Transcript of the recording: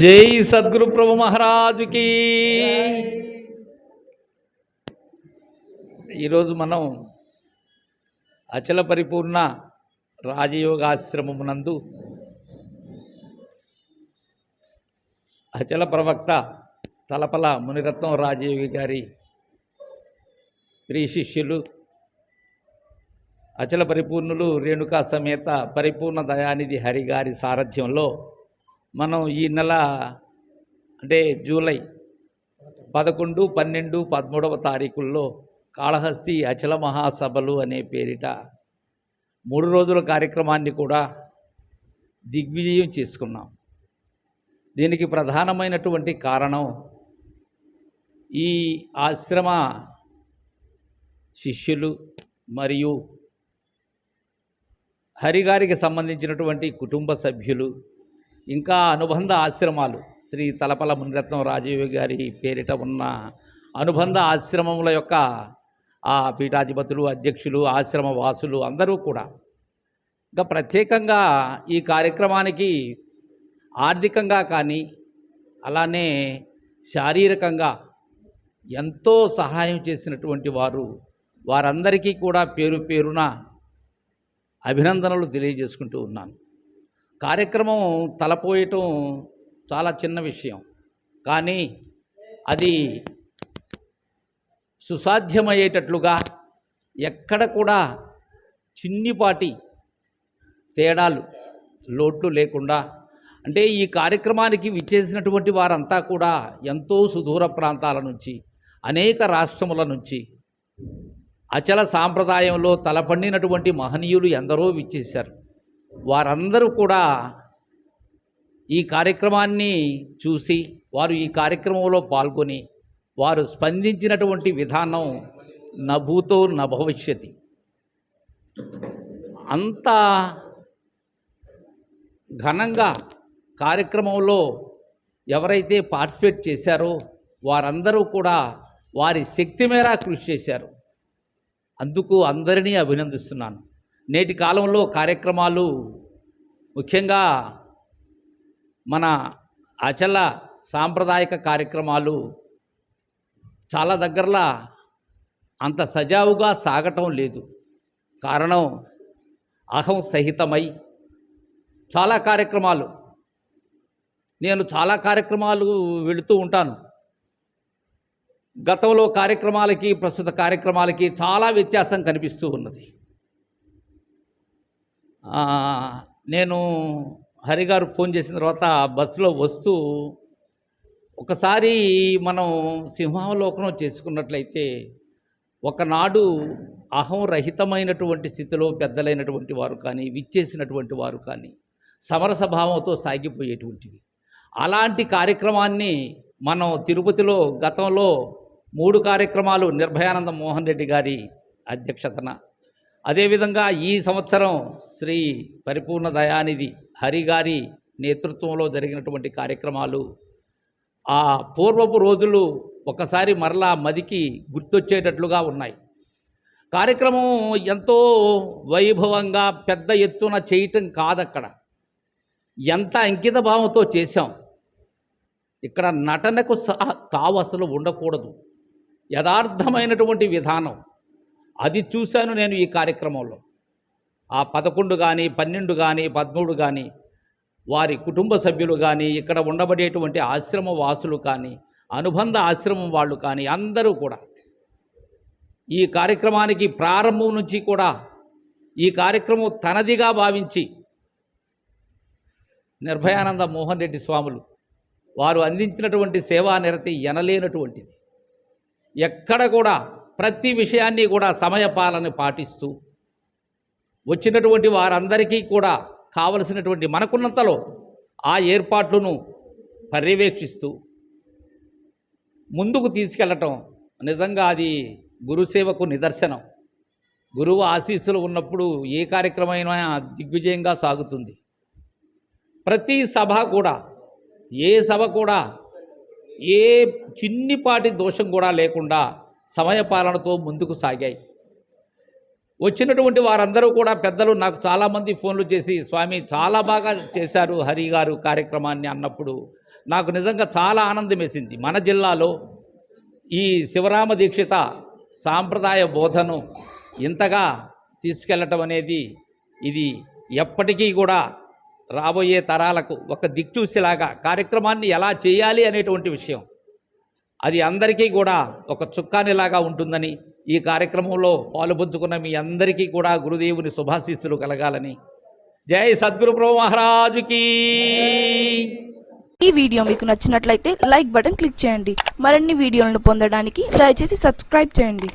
జై సద్గురు ప్రభు మహారాజుకి. ఈరోజు మనం అచల పరిపూర్ణ రాజయోగాశ్రమమునందు అచల ప్రవక్త తలపల మునిరత్నం రాజయోగి గారి ప్రియ శిష్యులు అచల పరిపూర్ణులు రేణుకా సమేత పరిపూర్ణ దయానిధి హరి గారి సారథ్యంలో మనం ఈ నెల అంటే జూలై పదకొండు పన్నెండు పదమూడవ తారీఖుల్లో కాళహస్తి అచల మహాసభలు అనే పేరిట మూడు రోజుల కార్యక్రమాన్ని కూడా దిగ్విజయం చేసుకున్నాం. దీనికి ప్రధానమైనటువంటి కారణం ఈ ఆశ్రమ శిష్యులు మరియు హరిగారికి సంబంధించినటువంటి కుటుంబ సభ్యులు ఇంకా అనుబంధ ఆశ్రమాలు. శ్రీ తలపల మునిరత్నం రాజీవ్ గారి పేరిట ఉన్న అనుబంధ ఆశ్రమముల యొక్క ఆ పీఠాధిపతులు అధ్యక్షులు ఆశ్రమ వాసులు అందరూ కూడా ఇంకా ప్రత్యేకంగా ఈ కార్యక్రమానికి ఆర్థికంగా కానీ అలానే శారీరకంగా ఎంతో సహాయం చేసినటువంటి వారు వారందరికీ కూడా పేరు పేరున అభినందనలు తెలియజేసుకుంటూ ఉన్నాను. కార్యక్రమం తలపోయటం చాలా చిన్న విషయం. కానీ అది సుసాధ్యమయ్యేటట్లుగా ఎక్కడ కూడా చిన్నిపాటి తేడాలు లోట్లు లేకుండా అంటే ఈ కార్యక్రమానికి విచ్చేసినటువంటి వారంతా కూడా ఎంతో సుదూర ప్రాంతాల నుంచి అనేక రాష్ట్రముల నుంచి అచల సాంప్రదాయంలో తలపండినటువంటి మహనీయులు ఎందరో విచ్చేశారు. వారందరూ కూడా ఈ కార్యక్రమాన్ని చూసి వారు ఈ కార్యక్రమంలో పాల్గొని వారు స్పందించినటువంటి విధానం నభూతో నభవిష్యతి. అంత ఘనంగా కార్యక్రమంలో ఎవరైతే పార్టిసిపేట్ చేశారో వారందరూ కూడా వారి శక్తి మేర కృషి చేశారు. అందుకు అందరినీ అభినందిస్తున్నాను. నేటి కాలంలో కార్యక్రమాలు ముఖ్యంగా మన అచల సాంప్రదాయక కార్యక్రమాలు చాలా దగ్గరలా అంత సజావుగా సాగటం లేదు. కారణం అహం సహితమై చాలా కార్యక్రమాలు. నేను చాలా కార్యక్రమాలు వెళుతూ ఉంటాను. గతంలో కార్యక్రమాలకి ప్రస్తుత కార్యక్రమాలకి చాలా వ్యత్యాసం కనిపిస్తూ ఉన్నది. నేను హరిగారు ఫోన్ చేసిన తర్వాత బస్సులో వస్తూ ఒకసారి మనం సింహావలోకనం చేసుకున్నట్లయితే ఒకనాడు అహం రహితమైనటువంటి స్థితిలో పెద్దలైనటువంటి వారు కానీ విచ్చేసినటువంటి వారు కానీ సమరసభావంతో సాగిపోయేటువంటివి. అలాంటి కార్యక్రమాన్ని మనం తిరుపతిలో గతంలో మూడు కార్యక్రమాలు నిర్భయానంద మోహన్ రెడ్డి గారి అధ్యక్షతన అదేవిధంగా ఈ సంవత్సరం శ్రీ పరిపూర్ణ దయానిధి హరి గారి నేతృత్వంలో జరిగినటువంటి కార్యక్రమాలు ఆ పూర్వపు రోజులు ఒకసారి మరలా మదికి గుర్తొచ్చేటట్లుగా ఉన్నాయి. కార్యక్రమం ఎంతో వైభవంగా పెద్ద ఎత్తున చేయటం కాదక్కడ. ఎంత అంకిత భావంతో చేశాం. ఇక్కడ నటనకు సహా తావు అసలు ఉండకూడదు. యథార్థమైనటువంటి విధానం. అది చూశాను నేను ఈ కార్యక్రమంలో. ఆ పదకొండు కానీ పన్నెండు కానీ పదమూడు కానీ వారి కుటుంబ సభ్యులు కానీ ఇక్కడ ఉండబడేటువంటి ఆశ్రమ వాసులు కానీ అనుబంధ ఆశ్రమం వాళ్ళు కానీ అందరూ కూడా ఈ కార్యక్రమానికి ప్రారంభం నుంచి కూడా ఈ కార్యక్రమం తనదిగా భావించి నిర్భయానంద మోహన్ రెడ్డి స్వాములు వారు అందించినటువంటి సేవా నిరతి ఎనలేనటువంటిది. ఎక్కడ కూడా ప్రతి విషయాన్ని కూడా సమయపాలన పాటిస్తూ వచ్చినటువంటి వారందరికీ కూడా కావలసినటువంటి మనకున్నంతలో ఆ ఏర్పాట్లను పర్యవేక్షిస్తూ ముందుకు తీసుకెళ్ళటం నిజంగా అది గురుసేవకు నిదర్శనం. గురువు ఆశీస్సులు ఉన్నప్పుడు ఏ కార్యక్రమైనా దిగ్విజయంగా సాగుతుంది. ప్రతి సభ కూడా ఏ సభ కూడా ఏ చిన్నిపాటి దోషం కూడా లేకుండా సమయపాలనతో ముందుకు సాగాయి. వచ్చినటువంటి వారందరూ కూడా పెద్దలు నాకు చాలామంది ఫోన్లు చేసి స్వామి చాలా బాగా చేశారు హరి గారు కార్యక్రమాన్ని అన్నప్పుడు నాకు నిజంగా చాలా ఆనందం వేసింది మన జిల్లాలో ఈ శివరామ దీక్షిత సాంప్రదాయ బోధను ఇంతగా తీసుకెళ్ళటం అనేది ఇది ఎప్పటికీ కూడా రాబోయే తరాలకు ఒక దిక్చూసిలాగా కార్యక్రమాన్ని ఎలా చేయాలి అనేటువంటి విషయం. అది అందరికీ కూడా ఒక చుక్కానిలాగా ఉంటుందని ఈ కార్యక్రమంలో పాలుపంచుకున్న మీ అందరికీ కూడా గురుదేవుని శుభాశీస్సులు కలగాలని. జై సద్గురు ప్రభు మహారాజుకి. ఈ వీడియో మీకు నచ్చినట్లయితే లైక్ బటన్ క్లిక్ చేయండి. మరిన్ని వీడియోలను పొందడానికి దయచేసి సబ్స్క్రైబ్ చేయండి.